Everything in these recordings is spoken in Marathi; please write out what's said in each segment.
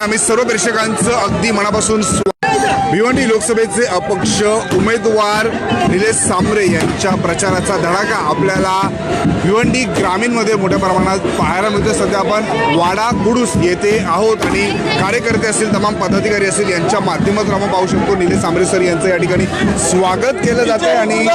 आम्ही सर्व प्रेक्षकांचं अगदी मनापासून भिवंडी लोकसभेचे अपक्ष उमेदवार निलेश सामरे यांच्या प्रचाराचा धडाका आपल्याला भिवंडी ग्रामीणमध्ये मोठ्या प्रमाणात पाहायला मिळतो सध्या आपण वाडा कुडूस येथे आहोत आणि कार्यकर्ते असतील तमाम पदाधिकारी असतील यांच्या माध्यमातून आपण पाहू शकतो. निलेश सामरे सर यांचं या ठिकाणी स्वागत केलं जातं आणि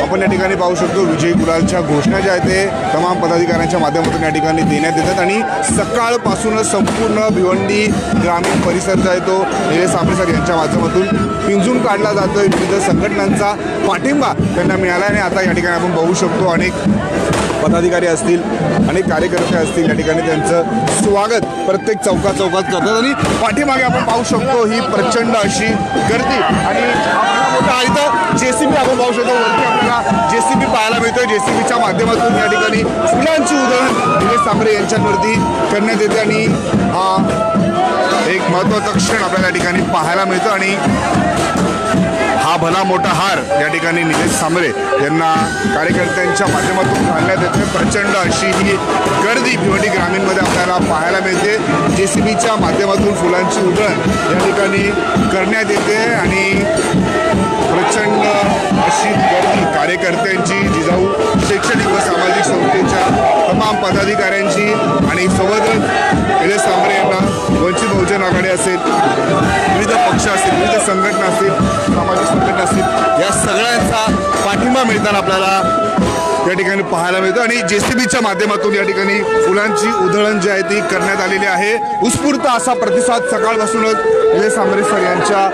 आपण या ठिकाणी पाहू शकतो विजय गुलालच्या घोषणा ज्या आहेत ते तमाम पदाधिकाऱ्यांच्या माध्यमातून या ठिकाणी देण्यात येतात. आणि सकाळपासूनच संपूर्ण भिवंडी ग्रामीण परिसर जो आहे तो निलेश सामरे सर यांच्या माध्यमातून पिंजून काढला जातोय विविध संघटनांचा पाठिंबा त्यांना मिळाला आणि आता या ठिकाणी आपण बघू शकतो अनेक पदाधिकारी असतील अनेक कार्यकर्ते असतील या ठिकाणी त्यांचं स्वागत प्रत्येक चौकात चौकात करतात आणि पाठीमागे आपण पाहू शकतो ही प्रचंड अशी गर्दी आणि इथं जे सी बी आपण पाहू शकतो. वरती आपल्याला बी पाहायला मिळतोय. बीच्या माध्यमातून या ठिकाणी फुलांची उधळण निलेश सांबरे यांच्यावरती करण्यात येते आणि एक महत्त्वाचा क्षण आपल्याला या ठिकाणी पाहायला मिळतं आणि हा भला मोठा हार या ठिकाणी निलेश सांबरे यांना कार्यकर्त्यांच्या माध्यमातून घालण्यात येते प्रचंड अशी ही गर्दी भिवंडी ग्रामीणमध्ये आपल्याला पाहायला मिळते. जे सी बीच्या माध्यमातून फुलांची उधळण या ठिकाणी करण्यात येते आणि प्रचंड अशी गर्दी कार्यकर्त्यांची जिजाऊ शैक्षणिक व सामाजिक संस्थेच्या तमाम पदाधिकाऱ्यांची आणि सोबत पाठिंबा आपल्याला या ठिकाणी पाहायला मिळतं. आणि जे सी बीच्या माध्यमातून या ठिकाणी फुलांची उधळण जी आहे ती करण्यात आलेली आहे. उत्स्फूर्त असा प्रतिसाद सकाळपासूनच विजय सांबरे सर यांच्या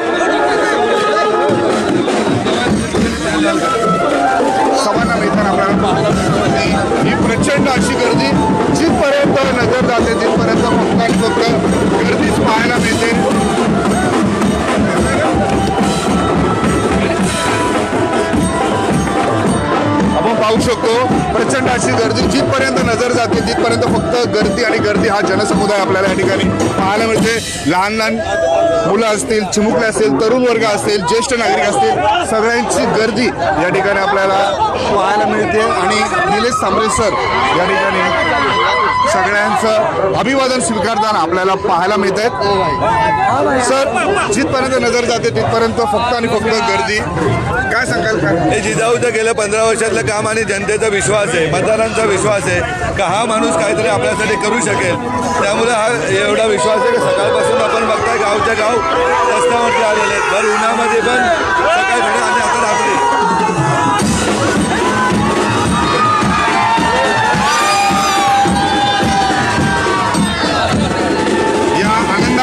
सभांना मिळताना आपल्याला पाहायला मिळतं. ही प्रचंड अशी गर्दी जिथपर्यंत नजर जाते तिथपर्यंत फक्त आणि फक्त गर्दीच पाहायला मिळते. पाहू शकतो. प्रचंड अशी गर्दी. जिथपर्यंत नजर जाते तिथपर्यंत फक्त गर्दी आणि गर्दी हा जनसमुदाय आपल्याला या ठिकाणी पाहायला मिळते. लहान लहान मुलं असतील चिमुकले असतील तरुण वर्ग असतील ज्येष्ठ नागरिक असतील सगळ्यांची गर्दी या ठिकाणी आपल्याला पाहायला मिळते. आणि निलेश सांबरे सर या ठिकाणी सगळ्यांचं अभिवादन स्वीकारताना आपल्याला पाहायला मिळत आहेत सर जिथपर्यंत नजर जाते तिथपर्यंत फक्त आणि फक्त गर्दी. काय सांगाल? हे जिजाऊचं गेलं पंधरा वर्षातलं काम आणि जनतेचा विश्वास आहे मतदारांचा विश्वास आहे का हा माणूस काहीतरी आपल्यासाठी करू शकेल? त्यामुळे हा एवढा विश्वास आहे की सकाळपासून आपण बघताय गावच्या गाव रस्त्यावरती आलेले आहेत. भर उन्हामध्ये पण सकाळी आणि आता रात्री.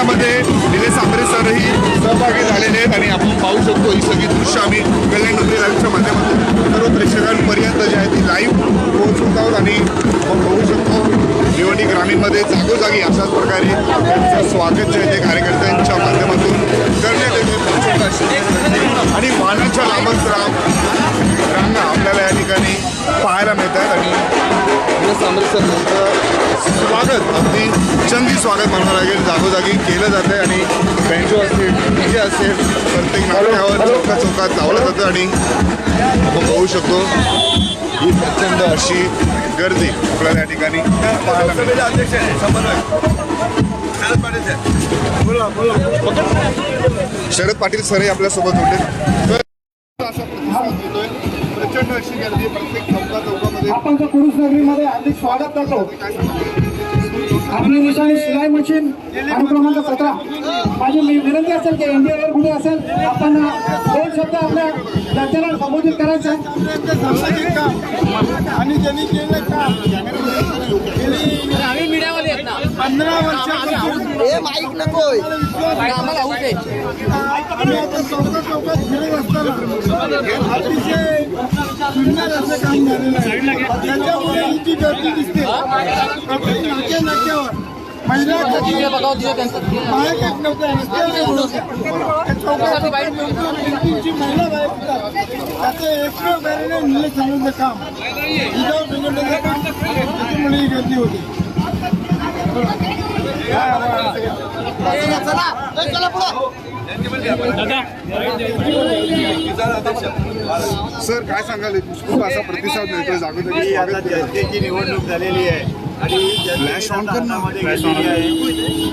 यामध्ये निलेश आंबरे सरही सहभागी झालेले आहेत आणि आपण पाहू शकतो ही सगळी दृश्य आम्ही कल्याण डोंगरी लाईव्हच्या माध्यमातून सर्व प्रेक्षकांपर्यंत जे आहे ती लाईव्ह पोहोचवत आहोत आणि आपण बघू शकतो भिवंडी ग्रामीणमध्ये जागोजागी अशाच प्रकारे त्यांचं स्वागत जे आहे ते कार्यकर्त्यांच्या माध्यमातून करण्यात येते. आणि वाहनाच्या लांबच राम रांगा आपल्याला या ठिकाणी पाहायला मिळतात आणि निलेश सांबरे सर यांचं स्वागत. अगदी चंदी स्वागत म्हणावं लागेल. जागोजागी केलं जातं आहे आणि बँजो असेल डीजे असेल प्रत्येक नाट्यावर चौकात चौकात लावलं जातं आणि आपण बघू शकतो ही प्रचंड अशी गर्दी आपल्याला या ठिकाणी पाहायला मिळते. शरद पाटील सरही आपल्यासोबत होते. नगरीमध्ये हार्दिक स्वागत करतो. आपली निशाणी शिलाई मशीन अनुक्रमांक सतरा. माझी मी विनंती असेल की एनडीएवर कुठे असेल आपण दोन शब्द आपल्या चर्चेला संबोधित करायचं. आहे आणि त्यांनी केलं काम. मीडियावाले आहेत ना. पंधरा वर्षापासून माईक नकोय आम्हाला चौकात फिरत असताना अतिशय सुंदर असं काम झालेलं आहे. त्याच्यामुळे ही गर्दी दिसते प्रत्येक नाक्या नाक्यावर महिला बाहेर येत नव्हत्या बाहेर त्याचं सांगण्याचं काम. बिघडण्याचं ही गर्दी होती. सर काय सांगाल? उत्स्फूर्त असा प्रतिसाद मिळतोय जागोजागी आता. जनतेची निवडणूक झालेली आहे. आणि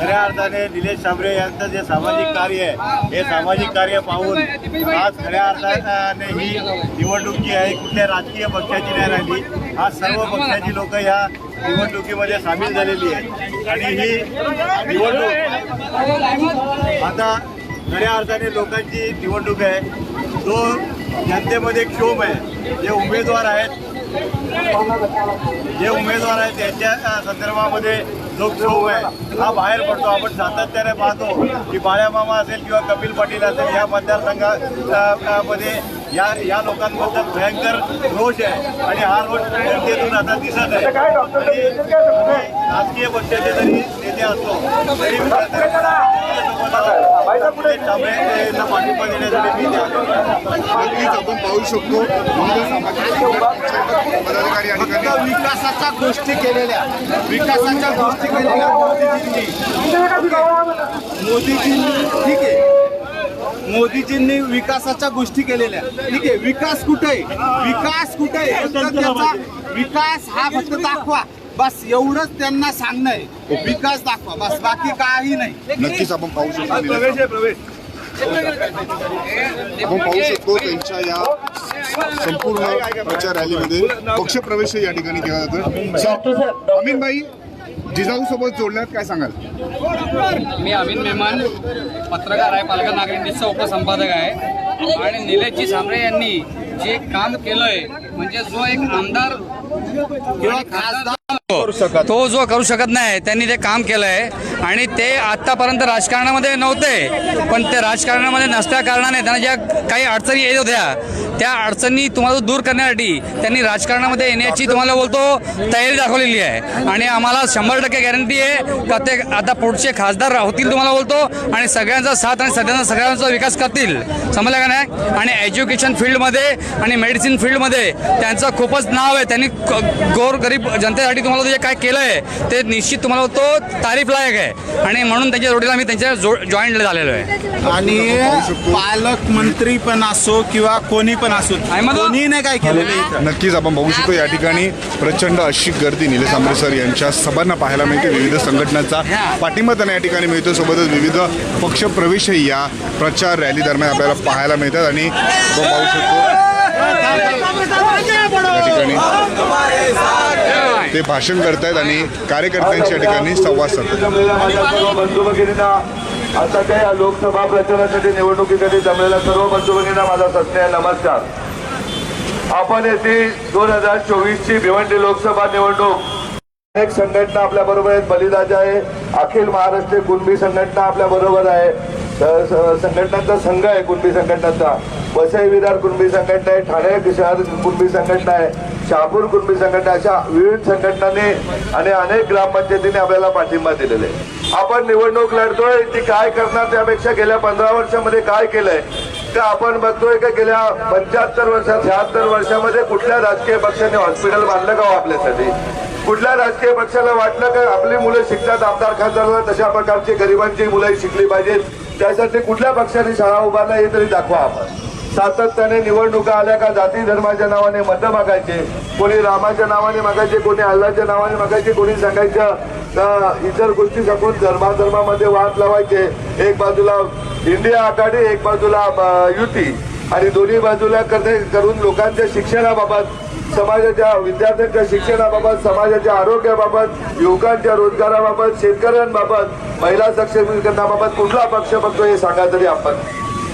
खऱ्या अर्थाने निलेश साबरे यांचं जे सामाजिक कार्य आहे हे सामाजिक कार्य पाहून आज खऱ्या अर्थाने ही निवडणूक जी आहे. कुठल्या राजकीय पक्षाची नाही राहिली. आज सर्व पक्षाची लोक या निवडणुकीमध्ये सामील झालेली आहे आणि ही निवडणूक आता खऱ्या अर्थाने लोकांची निवडणूक आहे. जो जनतेमध्ये क्षोभ आहे जे उमेदवार आहेत जे उमेदवार आहेत त्यांच्या संदर्भामध्ये जो क्षोभ आहे. हा बाहेर पडतो. आपण सातत्याने पाहतो की बाळ्या मामा असेल किंवा कपिल पाटील असेल या मतदारसंघामध्ये या या लोकांबद्दल भयंकर रोष आहे आणि हा रोष जनतेतून आता दिसत आहे. आणि राजकीय पक्षाचे जरी नेते असतो तरी त्यांना पाठिंबा देण्यासाठी मी त्या नक्कीच आपण पाहू शकतो. विकासाच्या गोष्टी केलेल्या. विकासाच्या गोष्टी केलेल्या मोदीजींनी. मोदीजींनी. ठीक आहे. मोदीजींनी विकासाच्या गोष्टी केलेल्या ठीक आहे विकास कुठे आहे विकास कुठे आहे फक्त त्याचा विकास हा फक्त दाखवा. बस एवढंच त्यांना सांगणं आहे. विकास दाखवा. बस बाकी काही नाही. नक्कीच आपण पाहू शकतो प्रवेश आहे प्रवेश. आपण पाहू शकतो त्यांच्या या संपूर्ण प्रचार रॅलीमध्ये पक्ष प्रवेश या ठिकाणी केला जातो अमीन भाई जिजाऊ सोबत जोडण्यात काय सांगाल? मी अविन मेमान पत्रकार आहे पालघर नागरिक न्यूजचा उपसंपादक आहे. आणि निलेशजी सांबरे यांनी जे काम केलंय म्हणजे जो एक आमदार किंवा खासदार तो जो करू शकत नाही त्यांनी ते काम केलंय आणि ते आतापर्यंत राजकारणामध्ये नव्हते. पण ते राजकारणामध्ये नसल्या कारणाने त्यांना ज्या काही अडचणी येत होत्या त्या अडचणी तुम्हाला दूर करण्यासाठी त्यांनी राजकारणामध्ये येण्याची तुम्हाला बोलतो तयारी दाखवलेली आहे. आणि आम्हाला शंभर टक्के गॅरंटी आहे का ते आता पुढचे खासदार होतील तुम्हाला बोलतो आणि सगळ्यांचा साथ आणि सगळ्यांचा सगळ्यांचा विकास करतील. समजलं का नाही? आणि एज्युकेशन फील्डमध्ये आणि मेडिसिन फील्डमध्ये त्यांचं खूपच नाव आहे. त्यांनी गोर गरीब जनतेसाठी तुम्हाला जे काय केलं आहे ते निश्चित तुम्हाला तो तारीफ लायक आहे. आणि म्हणून त्यांच्या जोडीला मी त्यांच्या जो जॉईंट झालेलो आहे. आणि पालकमंत्री पण असो किंवा कोणी पण असो? कोणी नाही काय केलेलं नक्कीच आपण बघू शकतो या ठिकाणी प्रचंड अशी गर्दी निलेश आंबरे सर यांच्या सभांना पाहायला मिळते. विविध संघटनांचा पाठिंबा त्यांना या ठिकाणी मिळतो सोबतच विविध पक्ष प्रवेशही या प्रचार रॅली दरम्यान आपल्याला पाहायला मिळतात. आणि आपण पाहू शकतो. ते भाषण करतायत आणि कार्यकर्त्यांच्या ठिकाणी संवाद साधतात. आता काय या लोकसभा प्रचारासाठी निवडणुकीसाठी जमलेल्या सर्व बंधुभगिनींना माझा सत्य नमस्कार आपण येथे दोन हजार चोवीसची भिवंडी लोकसभा निवडणूक. अनेक संघटना आपल्या बरोबर आहेत. बलिदाजा आहे. अखिल महाराष्ट्र कुणबी संघटना आपल्या बरोबर आहे. संघटनांचा संघ आहे कुणबी संघटनांचा. वसई विरार कुणबी संघटना आहे ठाणे शहर कुणबी संघटना आहे शहापूर कुणबी संघटना अशा विविध संघटनांनी आणि अनेक ग्रामपंचायतीने आपल्याला पाठिंबा दिलेला आहे. आपण निवडणूक लढतोय ती काय करणार त्यापेक्षा गेल्या पंधरा वर्षामध्ये काय केलंय? तर आपण बघतोय का गेल्या पंच्याहत्तर वर्षात शहात्तर वर्षामध्ये कुठल्या राजकीय पक्षाने हॉस्पिटल बांधलं का हो आपल्यासाठी? कुठल्या राजकीय पक्षाला वाटलं का आपली मुलं शिकतात आमदार खासदार तशा प्रकारची गरिबांची मुलंही शिकली पाहिजेत? त्यासाठी कुठल्या पक्षाने शाळा उभारल्या हे तरी दाखवा आपण. सातत्याने निवडणुका आल्या का जाती धर्माच्या नावाने मतं मागायचे कोणी रामाच्या नावाने मागायचे कोणी अल्लाच्या नावाने मागायचे कोणी सांगायचं का इतर गोष्टी सांगून धर्माधर्मामध्ये वाद लावायचे. एक बाजूला इंडिया आघाडी एक बाजूला युती. आणि दोन्ही बाजूला करते करून लोकांच्या शिक्षणाबाबत समाजाच्या विद्यार्थ्यांच्या शिक्षणाबाबत समाजाच्या आरोग्याबाबत युवकांच्या रोजगाराबाबत शेतकऱ्यांबाबत महिला सक्षमीकरणाबाबत कुठला पक्ष बघतो हे सांगा तरी आपण.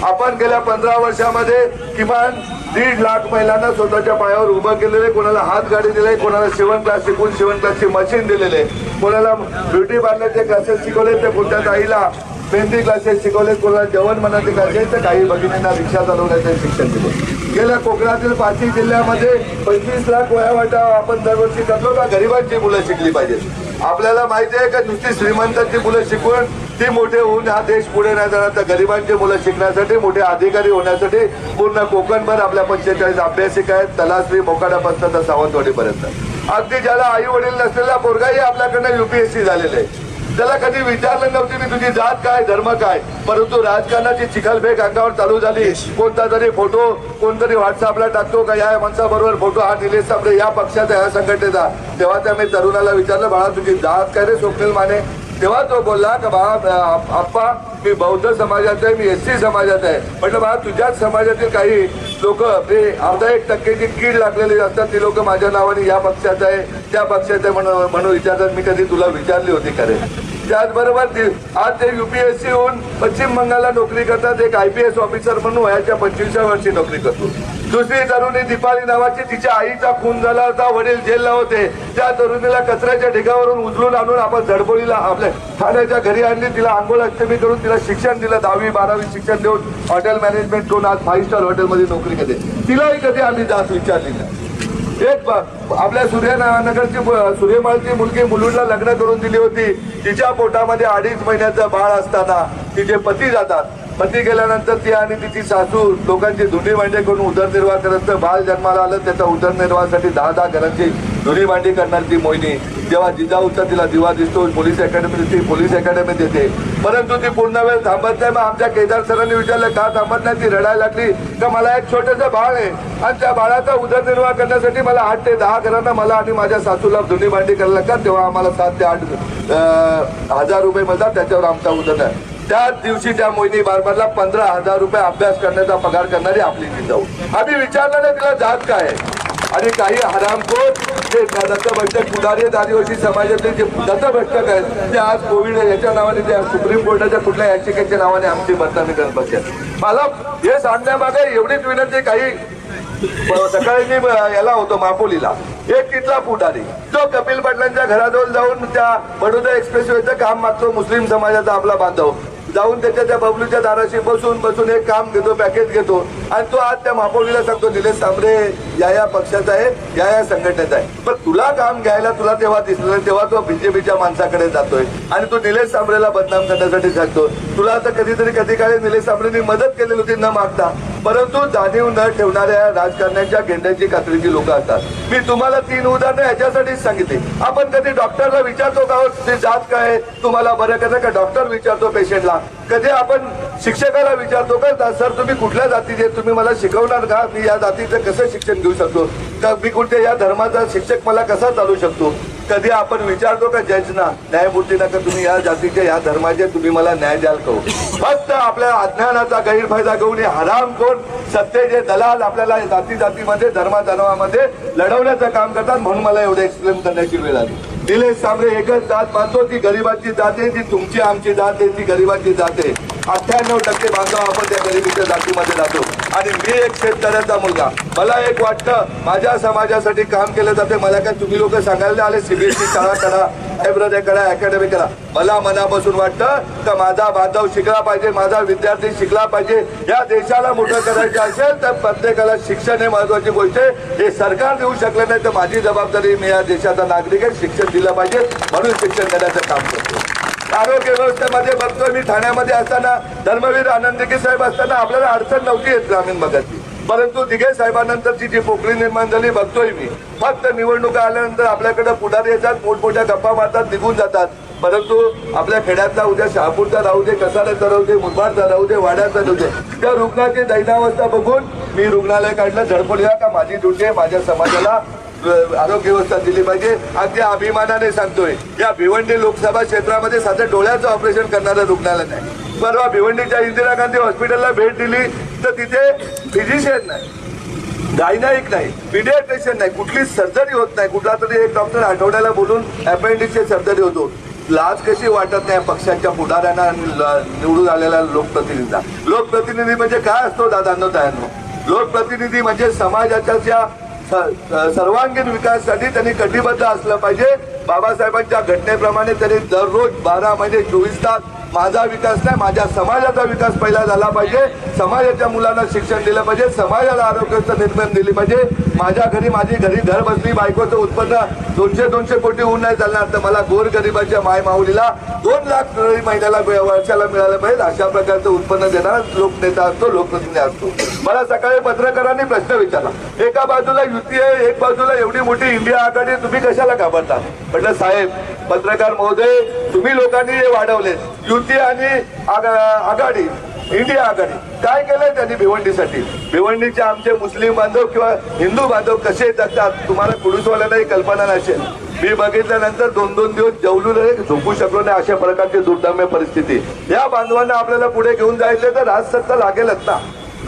आपण गेल्या पंधरा वर्षामध्ये किमान दीड लाख महिलांना स्वतःच्या पायावर उभं केलेले कोणाला हात गाडी दिले कोणाला शिवण क्लास शिकून शिवण क्लासची मशीन दिलेले कोणाला ब्युटी पार्लरचे क्लासेस शिकवले ते कोणत्या ताईला पेंटिंग क्लासेस शिकवले कोणाला जेवण मनाचे क्लासेस तर काही भगिनींना रिक्षा चालवण्याचे शिक्षण दिले. गेल्या कोकणातील पाचही जिल्ह्यामध्ये पंचवीस लाख वयावाटा आपण दरवर्षी करतो का? गरिबांची मुलं शिकली पाहिजेत. आपल्याला माहिती आहे का नुसती श्रीमंतांची मुलं शिकवून ती मोठे होऊन हा देश पुढे नाही जाणार. तर गरिबांची मुलं शिकण्यासाठी मोठे अधिकारी होण्यासाठी पूर्ण कोकणभर आपल्या पंचेचाळीस अभ्यासिका आहेत. तलाश्री मोकाडापासून तर सावंतवाडीपर्यंत. अगदी ज्याला आई वडील नसलेला पोरगाही आपल्याकडनं युपीएससी झालेला आहे. त्याला कधी विचारलं नव्हती मी तुझी जात काय धर्म काय. परंतु राजकारणाची चिखलफेक अंगावर चालू झाली कोणता तरी फोटो कोणतरी व्हॉट्सअपला टाकतो का या माणसाबरोबर फोटो हा निलेश साबळे या पक्षाचा या संघटनेचा. तेव्हा त्या मी तरुणाला विचारलं बाळा तुझी जात काय रे स्वप्नील माने? तेव्हा तो बोलला का बाबा आप्पा मी बौद्ध समाजात आहे मी एस सी समाजात आहे. म्हटलं बाबा तुझ्याच समाजातील काही लोक ते अर्धा एक टक्केची कीड लागलेली असतात ती लोक माझ्या नावाने या पक्षाचं आहे त्या पक्षाचं आहे म्हणून म्हणून विचारतात. मी कधी तुला विचारली होती खरे. त्याचबरोबर आज ते युपीएससी होऊन पश्चिम बंगालला नोकरी करतात एक आय पी एस ऑफिसर म्हणून वयाच्या पंचवीसव्या वर्षी नोकरी करतो. दुसरी तरुणी दीपाली नावाची तिच्या आईचा खून झाला होता वडील जेलला होते. त्या तरुणीला कचऱ्याच्या ढिगावरून उचलून आणून आपण झडबोळीला आपल्या ठाण्याच्या घरी आणली. तिला आंघोळ अष्टमी करून तिला शिक्षण दिलं. दहावी बारावी शिक्षण देऊन हॉटेल मॅनेजमेंट करून आज फाईव्ह स्टार हॉटेलमध्ये नोकरी करते तिलाही कधी आम्ही जात विचारली नाही. एक आपल्या सूर्यनगरची सूर्यमाळची मुलगी मुलुंडला लग्न करून दिली होती तिच्या पोटामध्ये अडीच महिन्याचं बाळ असताना तिचे पती जातात. पती गेल्यानंतर ती आणि तिची सासू लोकांची धुणी भांडी करून उदरनिर्वाह करत तर बाळ जन्माला आलं त्याच्या उदरनिर्वाहासाठी दहा दहा घरांची धुणी भांडी करणार ती मोहिनी. जेव्हा जिजाऊचा तिला दिवा दिसतो पोलीस अकॅडमी ती पोलीस अकॅडमी देते. परंतु ती पूर्ण वेळ थांबत नाही. मग आमच्या केदार सरांनी विचारलं का थांबत नाही? ती रडायला लागली. तर मला एक छोटंसं बाळ आहे. आणि त्या बाळाचा उदरनिर्वाह करण्यासाठी मला आठ ते दहा घरांना मला आणि माझ्या सासूला धुणी भांडी करायला लागतात. तेव्हा आम्हाला सात ते आठ हजार रुपये मिळतात. त्याच्यावर आमचा उदरनिर्वाह त्याच दिवशी त्या मोहिनी बारबारला पंधरा हजार रुपये अभ्यास करण्याचा पगार करणारी आपली जिजाऊ आम्ही विचारलं ना तिला जात काय आहे? आणि काही हरामखोर जे दत्तभटक पुढारी आदिवासी समाजातले जे दत्तभटक आहेत ते आज कोविड याच्या नावाने त्या सुप्रीम कोर्टाच्या कुठल्या याचिकेच्या नावाने आमची बदनामी करत बसतात मला हे सांगण्यामागे एवढीच विनंती काही सकाळी मी याला होतो मापोलीला एक तिथला पुढारी. जो कपिल पाटलांच्या घराजवळ जाऊन त्या बडोदा एक्सप्रेसवेचं काम मागतो मुस्लिम समाजाचा आपला बांधव. जाऊन त्याच्या त्या बबलूच्या दाराशी बसून बसून एक काम घेतो पॅकेज घेतो. आणि तो आज त्या महापौरीला सांगतो निलेश सांबरे या या पक्षाचा आहे या या संघटनेचा आहे. पण तुला काम घ्यायला तुला तेव्हा दिसलं तेव्हा तो बीजेपीच्या माणसाकडे जातोय. आणि तो निलेश सांबळेला बदनाम करण्यासाठी सांगतो. तुला आता कधीतरी कधी काळी निलेश सांबळेनी मदत केलेली होती न मागता. परंतु जाणीव न ठेवणाऱ्या राजकारण्याच्या गेंड्याची कात्रीची लोक असतात. मी तुम्हाला तीन उदाहरणं याच्यासाठीच सांगितली. आपण कधी डॉक्टरला विचारतो का "हो, जात काय तुम्हाला बरं कसं का डॉक्टर विचारतो पेशंटला. कधी आपण शिक्षकाला विचारतो का सर तुम्ही कुठल्या जातीचे? तुम्ही मला शिकवणार का? मी या जातीचं कसं शिक्षण घेऊ घेऊ शकतो. तर मी कुठल्या या धर्माचा शिक्षक मला कसा चालू शकतो? कधी आपण विचारतो का जजना न्यायमूर्तीना का तुम्ही या जातीचे या धर्माचे तुम्ही मला न्याय द्याल करू हो? फक्त आपल्या अज्ञानाचा गैरफायदा घेऊन हे कोण? सत्तेचे दलाल आपल्याला जाती जातीमध्ये धर्मा धर्मामध्ये लढवण्याचं काम करतात म्हणून मला एवढं एक्सप्लेन करण्याची वेळ आली. निलेश सांबरे एकच जात मानतो ती गरिबाची जाते ती तुमची आमची जात आहे ती गरिबाची जात आहे. अठ्ठ्याण्णव टक्के बांधव आपण त्या गरिबीच्या जातीमध्ये जातो. आणि मी एक शेतकऱ्याचा मुलगा. मला एक वाटतं माझ्या समाजासाठी काम केलं जाते. मला काय तुम्ही लोक सांगायला आले? सीबीएसई शाळा करा लायब्ररी करा अकॅडमी करा. मला मनापासून वाटतं तर माझा बांधव शिकला पाहिजे माझा विद्यार्थी शिकला पाहिजे. या देशाला मोठं करायचं असेल तर प्रत्येकाला शिक्षण हे महत्वाची गोष्ट आहे. हे सरकार देऊ शकलं नाही तर माझी जबाबदारी मी या देशाचा नागरिक आहे. शिक्षण दिलं पाहिजे म्हणून शिक्षण देण्याचं काम करतो. आरोग्य व्यवस्थेमध्ये बघतोय मी. ठाण्यामध्ये असताना धर्मवीर आनंदगी साहेब असताना आपल्याला अडचण नव्हती येत ग्रामीण भागातली परंतु दिघे साहेबांनंतरची जी पोकळी निर्माण झाली बघतोय मी. फक्त निवडणुका आल्यानंतर आपल्याकडे पुढारी येतात मोठमोठ्या गप्पा मारतात निघून जातात. परंतु आपल्या खेड्यातला उद्या शहापूरचा राहू दे कसाऱ्याचा राहू दे मुरबाडचा राहू दे वाड्याचा राहू दे त्या रुग्णाची दैनावस्था बघून मी रुग्णालय काढलं. झडपडूया का? माझी ड्युटी आहे माझ्या समाजाला आरोग्य व्यवस्था दिली पाहिजे अगदी अभिमानाने सांगतोय या भिवंडी लोकसभा क्षेत्रामध्ये साधं डोळ्याचं ऑपरेशन करणारं रुग्णालय नाही. परवा भिवंडीच्या इंदिरा गांधी हॉस्पिटलला भेट दिली तर तिथे फिजिशियन नाही गायनाईक नाही पिडियाट्रिशियन नाही कुठली सर्जरी होत नाही कुठला तरी एक डॉक्टर आठवड्याला बोलून अपेंडिक्सची सर्जरी होतो. लाज कशी वाटत नाही पक्षाच्या पुढाऱ्यांना आणि निवडून आलेल्या लोकप्रतिनिधींना? लोकप्रतिनिधी म्हणजे काय असतो दादांनो तयांनो लोकप्रतिनिधी म्हणजे समाजाच्या ज्या सर्वांगीण विकासासाठी त्यांनी कटिबद्ध असलं पाहिजे. बाबासाहेबांच्या घटनेप्रमाणे त्यांनी दररोज बारा महिने चोवीस तास माझा विकास नाही माझ्या समाजाचा विकास पहिला झाला पाहिजे. समाजाच्या मुलांना शिक्षण दिलं पाहिजे. समाजाला आरोग्याचं निर्माण दिली पाहिजे. माझ्या घरी माझी घरी घर बसली बायकोचं उत्पन्न दोनशे दोनशे कोटी होऊन नाही चालणार. तर मला गोर गरिबाच्या माय माऊलीला दोन लाख महिन्याला वर्षाला मिळालं पाहिजे अशा प्रकारचं उत्पन्न देणारा लोकनेता असतो लोकप्रतिनिधी असतो. मला सकाळी पत्रकारांनी प्रश्न विचारला. एका बाजूला युती आहे एक बाजूला एवढी मोठी इंडिया आघाडी तुम्ही कशाला घाबरता? म्हटलं साहेब पत्रकार महोदय तुम्ही लोकांनी हे वाढवले युती आणि आघा- आघाडी इंडिया आघाडी काय केलंय त्यांनी भिवंडीसाठी? भिवंडीचे आमचे मुस्लिम बांधव किंवा हिंदू बांधव कसे जगतात तुम्हाला पुरुषवाल्यालाही कल्पना नसेल. मी बघितल्यानंतर दोन दोन दिवस जेवलो झोपू शकलो नाही अशा प्रकारची दुर्दम्य परिस्थिती. या बांधवांना आपल्याला पुढे घेऊन जायचं तर राजसत्ता लागेलच ना.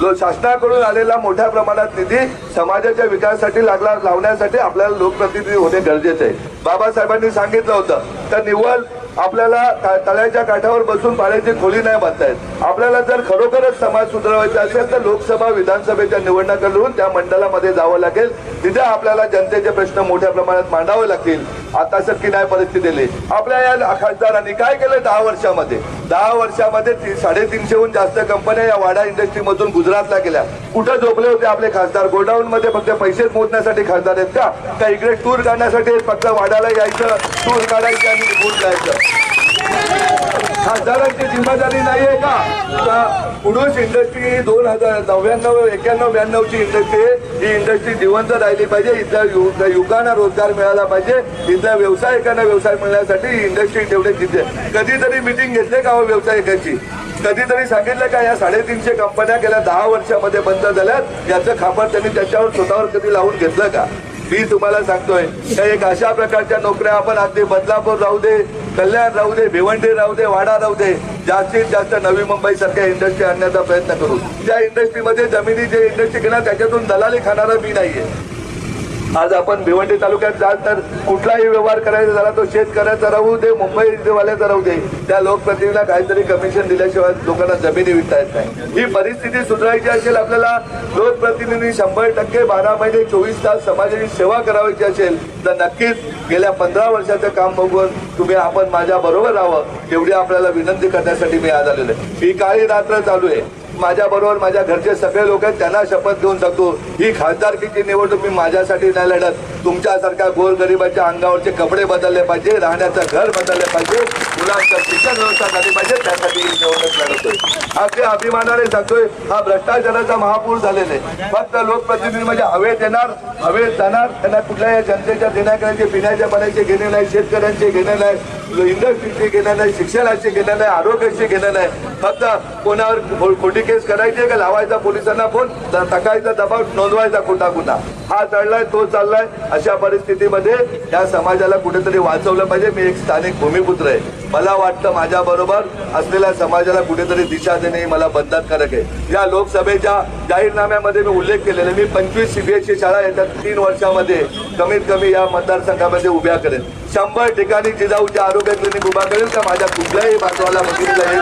जो शासनाकडून आलेला मोठ्या प्रमाणात निधी समाजाच्या विकासासाठी लागला लावण्यासाठी आपल्याला लोकप्रतिनिधी होणे गरजेचे आहे. बाबासाहेबांनी सांगितलं होतं तर निव्वळ आपल्याला तळ्याच्या काठावर बसून पाण्याची खोली नाही बांधतायत आपल्याला जर खरोखरच समाज सुधारायचा असेल तर लोकसभा विधानसभेच्या निवडणुका लढवून त्या मंडळामध्ये जावं लागेल. तिथे आपल्याला जनतेचे प्रश्न मोठ्या प्रमाणात मांडावे लागतील. आता शक्य नाही दिली आपल्या या खासदारांनी काय केलं दहा वर्षामध्ये? दहा वर्षामध्ये ती- साडेतीनशेहून जास्त कंपन्या या वाडा इंडस्ट्रीमधून गुजरातला गेल्या. कुठं झोपले होते आपले खासदार? गोडाऊन मध्ये फक्त पैसे मोजण्यासाठी खासदार आहेत का? इकडे टूर काढण्यासाठी फक्त वाड्याला यायचं टूर काढायचं आणि जायचं खासदारांची जिम्मेदारी नाहीये का? का पुरुष इंडस्ट्री दोन हजार नव्याण्णव एक्क्याण्णव ब्याण्णवची इंडस्ट्री आहे. ही इंडस्ट्री जिवंत राहिली पाहिजे. इथल्या यु- युवकांना रोजगार मिळाला पाहिजे. इथल्या व्यावसायिकांना व्यवसाय मिळण्यासाठी ही इंडस्ट्री तेवढे तिथे कधीतरी मिटिंग घेतले का हो व्यावसायिकांची? कधीतरी सांगितलं का या साडेतीनशे कंपन्या गेल्या दहा वर्षामध्ये बंद झाल्यात? याचं खापर त्यांनी त्याच्यावर स्वतःवर कधी लावून घेतलं का? मी तुम्हाला सांगतोय का एक अशा प्रकारच्या नोकऱ्या आपण अगदी बदलापूर राहू दे कल्याण राहू दे भिवंडी राहू दे वाडा राहू दे जास्तीत जास्त नवी मुंबई सारख्या इंडस्ट्री आणण्याचा प्रयत्न करू. त्या इंडस्ट्रीमध्ये जमिनी जे इंडस्ट्री घेणार त्याच्यातून दलाली खाणारा मी नाहीये. आज आपण भिवंडी तालुक्यात जाल तर कुठलाही व्यवहार करायचा झाला तो शेतकऱ्याचा राहू दे मुंबईवाल्याचा राहू दे. त्या लोकप्रतिनिधीला काहीतरी कमिशन दिल्याशिवाय लोकांना जमिनी विकता येत नाही. ही परिस्थिती सुधारायची असेल आपल्याला लोकप्रतिनिधी शंभर टक्के बारा महिने चोवीस तास समाजाची सेवा करावायची असेल तर नक्कीच गेल्या पंधरा वर्षाचं काम बघून तुम्ही आपण माझ्या बरोबर राहावं एवढी आपल्याला विनंती करण्यासाठी मी आज आलेलो आहे. ही काळी रात्र चालू आहे. माझ्या बरोबर माझ्या घरचे सगळे लोक आहेत त्यांना शपथ घेऊन सांगतो ही खासदारकीची निवडणूक मी माझ्यासाठी नाही लढत. तुमच्यासारख्या गोरगरिबाच्या अंगावरचे कपडे बदलले पाहिजे राहण्याचं घर बदलले पाहिजे मुलांचं शिक्षण व्यवस्था झाली पाहिजे त्यासाठी ही निवडणूक लढतोय अगदी अभिमानाने सांगतोय हा भ्रष्टाचाराचा महापूर झालेला आहे. फक्त लोकप्रतिनिधी म्हणजे हवेत येणार हवेत जाणार त्यांना कुठल्याही जनतेच्या देण्याकरांचे पिण्याच्या पाण्याचे घेणे नाही शेतकऱ्यांचे घेणे नाही इंडस्ट्रीचे घेणं नाही शिक्षणाचे घेणे नाही आरोग्याचे घेणे नाही. फक्त कोणावर खोटी केस करायची का? लावायचा पोलिसांना फोन द- टाकायचा दबाव नोंदवायचा खोटा गुन्हा. हा चढलाय तो चाललाय. अशा परिस्थितीमध्ये या समाजाला कुठेतरी वाचवलं पाहिजे. मी एक स्थानिक भूमिपुत्र आहे. मला वाटतं माझ्या बरोबर असलेल्या समाजाला कुठेतरी दिशा देणे हे मला बंधनकारक आहे. या लोकसभेच्या जाहीरनाम्यामध्ये मी उल्लेख केलेला आहे. मी पंचवीस सीबीएसई शाळा येत्या तीन वर्षामध्ये कमीत कमी या मतदारसंघामध्ये उभ्या करेन. शंभर ठिकाणी जिजाऊच्या आरोग्य क्लिनिक उभा करेल तर माझ्या कुठल्याही बांधवाला मुलीला एक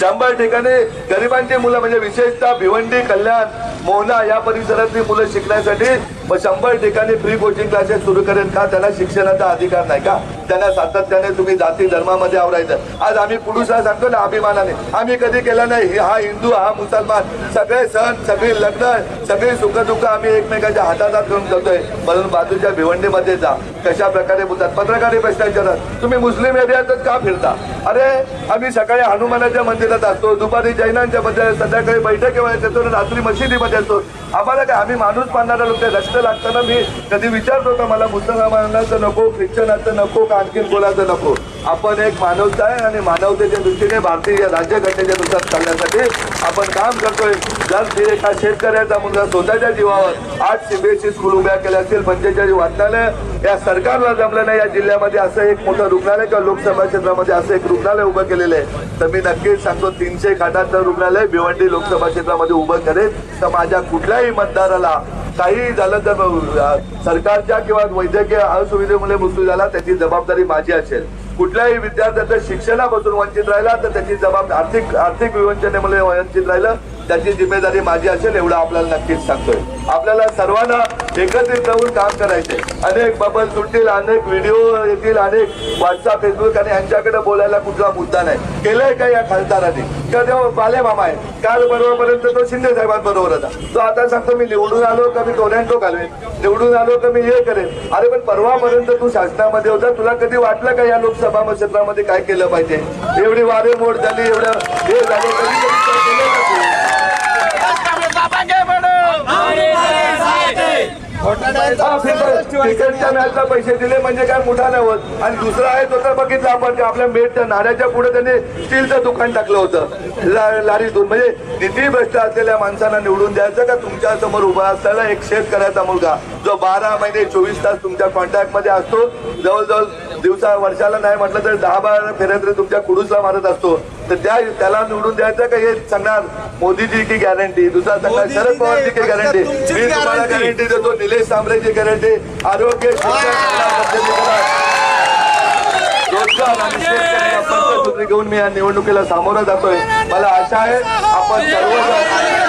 शंभर ठिकाणी गरिबांची मुलं म्हणजे विशेषतः भिवंडी कल्याण मोहना या परिसरातली मुलं शिकण्यासाठी मग शंभर ठिकाणी फ्री कोचिंग क्लासेस सुरू करेल का? त्यांना शिक्षणाचा अधिकार नाही का? त्यांना सातत्याने तुम्ही जाती धर्मामध्ये आवरायचं. आज आम्ही पुरुषाला सांगतो ना अभिमानाने आम्ही कधी केलं नाही हा हिंदू हा मुसलमान सगळे सण सगळी लग्न सगळी सुखदुःख आम्ही एकमेकाच्या हातात हात घेऊन करतोय. म्हणून बाजूच्या भिवंडीमध्ये जा. कशा प्रकारे बोलतात? पत्रकारी प्रश्न विचारतात. तुम्ही मुस्लिम एरियातच का फिरता? अरे आम्ही सकाळी हनुमानाच्या मंदिरात असतो दुपारी जैनांच्या मंदिरात संध्याकाळी बैठकीवर येतो रात्री मशिदीमध्ये असतो आम्हाला काय आम्ही माणूस मानणारा लोक आहे. रस्ते लागताना मी कधी विचारतो का मला मुसलमानाचं नको ख्रिश्चनाचं नको का आणखीन कोणाचं नको आपण एक मानवता आहे आणि मानवतेच्या दृष्टीने भारतीय राज्यघटनेच्या नुसार चालण्यासाठी आपण काम करतोय. जर ते एका शेतकऱ्याचा मुलगा स्वतःच्या जीवावर. आठ सीबीएसई स्कूल उभ्या केल्या असतील पंचेचाळीस वाचनालय या सरकारला जमलं नाही या जिल्ह्यामध्ये असं एक मोठं रुग्णालय किंवा लोकसभा क्षेत्रामध्ये असं एक रुग्णालय उभं केलेलं आहे. तर मी नक्कीच सांगतो तीनशे खाटांचं रुग्णालय भिवंडी लोकसभा क्षेत्रामध्ये उभं करेल. तर माझ्या कुठल्याही मतदाराला काही झालं तर सरकारच्या किंवा वैद्यकीय असुविधेमुळे मृत्यू झाला त्याची जबाबदारी माझी असेल. कुठल्याही विद्यार्थ्याचं शिक्षणापासून वंचित राहिला तर त्याची जबाबदारी आर्थिक आर्थिक विवंचनेमुळे वंचित राहिलं. त्याची जिम्मेदारी माझी असेल एवढं आपल्याला नक्कीच सांगतोय. आपल्याला सर्वांना एकत्रित राहून काम करायचे अनेक बबल सुटतील अनेक व्हिडिओ येतील अनेक व्हॉट्सअप फेसबुक आणि यांच्याकडे बोलायला कुठला मुद्दा नाही. केलंय का या खासदारांनी का तेव्हा बाले मामा आहे काल बरोबरपर्यंत तो शिंदे साहेबांबरोबर होता. तो आता सांगतो मी निवडून आलो का मी टोरॅन्टो घालवेन? निवडून आलो का मी हे करेन? अरे पण परवापर्यंत तू शासनामध्ये होता. तुला कधी वाटलं का या लोकसभा क्षेत्रामध्ये काय केलं पाहिजे? एवढी वारे मोड झाली एवढं हे झालं कधी कधी तू? हा, क्रिकेटच्या मॅचला पैसे दिले म्हणजे काय मोठा नाही होत आणि दुसरा आहे तो तर बघितलं आपण की आपल्या मेटच्या नाण्याच्या पुढे त्यांनी स्टीलचं दुकान टाकलं होतं. ला- लारीतून म्हणजे निधी भ्रष्ट असलेल्या माणसांना निवडून द्यायचं का तुमच्यासमोर उभा असलेला एक शेतकऱ्याचा मुलगा? जो बारा महिने चोवीस तास तुमच्या कॉन्टॅक्टमध्ये असतो. जवळजवळ दिवसा वर्षाला नाही म्हटलं तर दहा बारा फेऱ्या तरी तुमच्या कुडूसला मारत असतो. तर त्या त्याला निवडून द्यायचं का हे सांगणार. मोदीजी की गॅरंटी दुसरा सांगणार शरद पवारची की गॅरंटी मी तुम्हाला गॅरंटी देतो निलेश सांबरेची गॅरंटी आरोग्य रोजगार घेऊन मी या निवडणुकीला सामोरं जातोय. मला आशा आहे आपण सर्वजण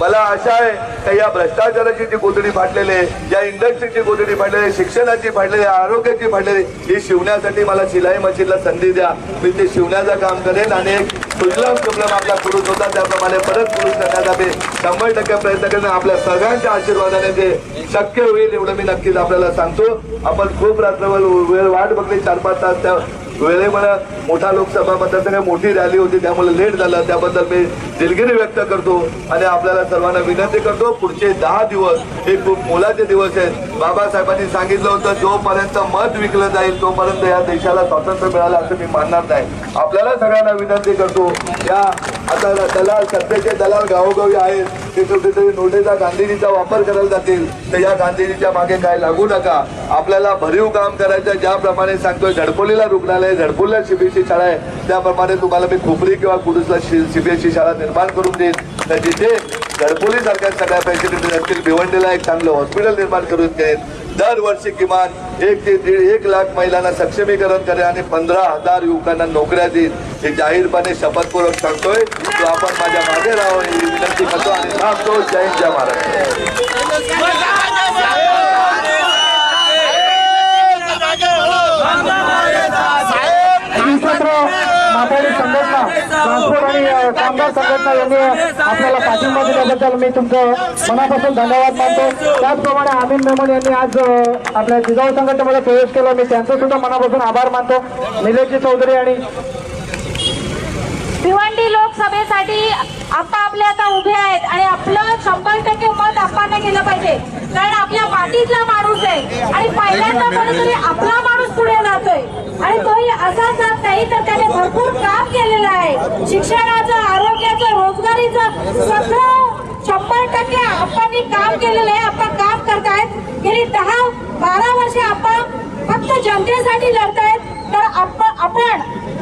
मला आशा आहे का या भ्रष्टाचाराची जी गोधडी फाटलेली आहे या इंडस्ट्रीची गोधडी फाटलेली आहे शिक्षणाची फाटलेली आहे आरोग्याची फाटलेली ही शिवण्यासाठी मला शिलाई मशीनला संधी द्या. मी ते शिवण्याचं काम करेन आणि एक सुजलाम सुजलाम आपला पुरुष होता त्याप्रमाणे परत पुरुष करण्याचा मी शंभर टक्के प्रयत्न करेन. आपल्या सगळ्यांच्या आशीर्वादाने ते शक्य होईल एवढं मी नक्कीच आपल्याला सांगतो. आपण खूप रात्रभर वेळ वाट बघली चार पाच तास त्या वेळेमुळे मोठा लोकसभा मतदारसंघ मोठी रॅली होती त्यामुळे लेट झालं. त्याबद्दल मी दिलगिरी व्यक्त करतो आणि आपल्याला सर्वांना विनंती करतो पुढचे दहा दिवस हे खूप मोलाचे दिवस आहेत. बाबासाहेबांनी सांगितलं होतं जोपर्यंत मत विकलं जाईल तोपर्यंत या देशाला स्वातंत्र्य मिळालं असं मी मानणार नाही. आपल्याला सगळ्यांना विनंती करतो या आता दलाल सत्तेचे दलाल गावोगावी आहेत ते कुठेतरी नोटेचा गांधीजीचा वापर करायला जातील तर या गांधीजीच्या मागे काय लागू नका. आपल्याला भरीव काम करायचं ज्याप्रमाणे सांगतोय झडपोलीला रुग्णालय झडपोलीला सीबीएसई शाळा आहे. त्याप्रमाणे तुम्हाला मी खोपरी किंवा कुडूसला सीबीएसई शाळा निर्माण करून देईन. तर जिथे झडपुली सारख्या सगळ्या फॅसिलिटीज असतील भिवंडीला एक चांगलं हॉस्पिटल निर्माण करून देईन. दरवर्षी किमान एक ते दीड एक लाख महिलांना सक्षमीकरण करेन आणि पंधरा हजार युवकांना नोकऱ्या देईल हे जाहीरपणे शपथपूर्वक सांगतोय. तो आपण माझ्या मागे राहावं ही विनंती करतो आणि थांबतो जय हिंद, जय महाराष्ट्र! श्रीक्षेत्र माथाडी संघटना ट्रान्सपोर्ट आणि अ, कामगार संघटना यांनी आपल्याला पाठिंबा दिल्याबद्दल मी तुमचं मनापासून धन्यवाद मानतो. त्याचप्रमाणे आमीन मेमन यांनी आज आपल्या जिजाऊ संघटनेमध्ये प्रवेश केला. मी त्यांचं सुद्धा मनापासून आभार मानतो. निलेशजी चौधरी आणि भिवंडी लोकसभेसाठी आप्पा आपले आता उभे आहेत आणि आपलं शंभर टक्के मत आप्पांना केलं पाहिजे. कारण आपल्या पाठीतला माणूस आहे. आणि पहिल्यांदा कोणीतरी आपला माणूस पुढे जातोय आणि तोही असा जात नाही तर त्याने भरपूर काम केलेलं आहे. शिक्षणाचं आरोग्याचं रोजगारीचं सगळं शंभर टक्के आप्पांनी काम केलेलं आहे. आपण काम करतायत. गेली दहा बारा वर्षे आपण फक्त जनतेसाठी लढतायत. तर आपण आपण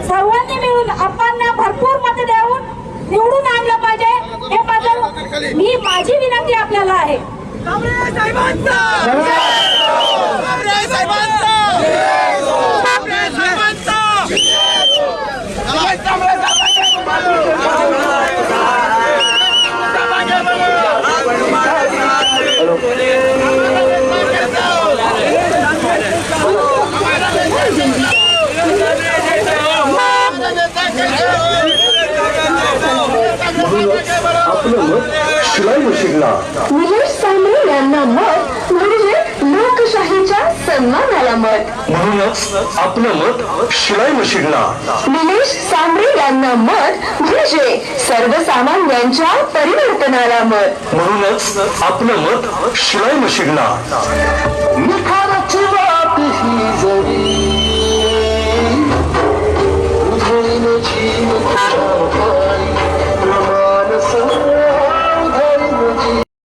सर्वांनी मिळून आपांना भरपूर मत देऊन निवडून आणलं पाहिजे. हे बद्दल मी माझी विनंती आपल्याला आहे. निलेश म्हणूनच आपलं मत शिलाई मशीनला निलेश सांबळे यांना मत म्हणजे सर्वसामान्यांच्या परिवर्तनाला मत. म्हणूनच आपलं मत शिलाई मशीनला निखाराची वाट ही